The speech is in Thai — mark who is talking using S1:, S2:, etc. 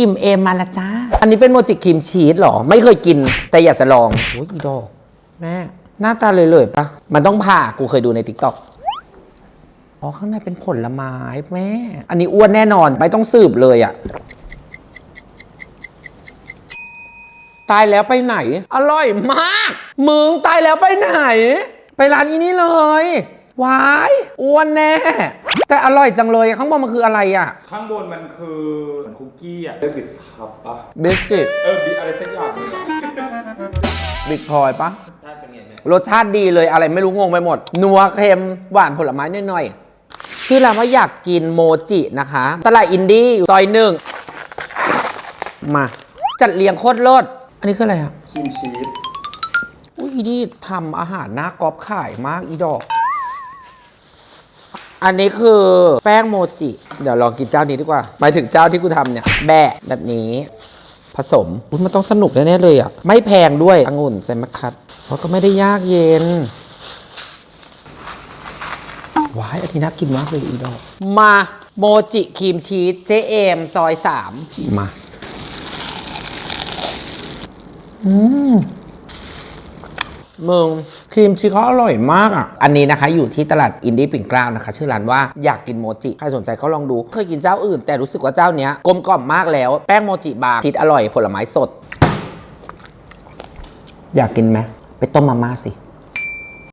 S1: อิ่มเอมมาละจ้า อันนี้เป็นโมจิครีมชีสเหรอ ไม่เคยกินแต่อยากจะลองโอ้ยอีดอกแม่หน้าตาเลยๆปะมันต้องผ่ากูเคยดูในติ๊กต็อกอ๋อข้างในเป็นผลไม้แม่ อันนี้อ้วนแน่นอนไม่ต้องสืบเลยอะตายแล้วไปไหน อร่อยมาก มึงตายแล้วไปไหน ไปร้านนี้นี่เลย วาย อ้วนแน่ แต่อร่อยจังเลยข้างบนมันคืออะไรอะ
S2: ข้างบนมันคือเหมือนคุกกี้อะเรียกบิสคัพปะ
S1: บิสกิต
S2: เออบิอะไรสักอย่างเลยอะ
S1: บิ๊กพลอยปะ
S2: ใช่เป็นไงเนี่ย
S1: รสชาติดีเลยอะไรไม่รู้งงไปหมด นัวเค็มหวานผลไม้หน่อยๆชื่อร้านว่าอยากกินโมจินะคะ ตลาดอินดี้ซอยหนึ่งมา จัดเรียงโคตรเลิศอันนี้คืออะไรอะ
S2: ครีมชีส
S1: อุ้ยอีนี่ทำอาหารหน้ากรอบขายมากอีดอก อันนี้คือแป้งโมจิ เดี๋ยวลองกินเจ้านี้ดีกว่า หมายถึงเจ้าที่กูทำเนี่ย แบะแบบนี้ ผสมอุ๊ยมันต้องสนุกแน่ๆเลยอะ ไม่แพงด้วยองุ่นใส่มะคัดเพราะก็ไม่ได้ยากเย็นว้ายอันนี้น่ากินมากเลยอีดอก มาโมจิครีมชีสเจเอมซอยสามมา อืมมึง ครีมชีสเขาอร่อยมากอะ อันนี้นะคะอยู่ที่ตลาดอินดี้ปิ่นเกล้านะคะ ชื่อร้านว่าอยากกินโมจิ ใครสนใจก็ลองดู เคยกินเจ้าอื่น แต่รู้สึกว่าเจ้าเนี้ยกลมกล่อมมากแล้ว แป้งโมจิบางชีสอร่อยผลไม้สด อยากกินไหมไปต้มมาม่าสิ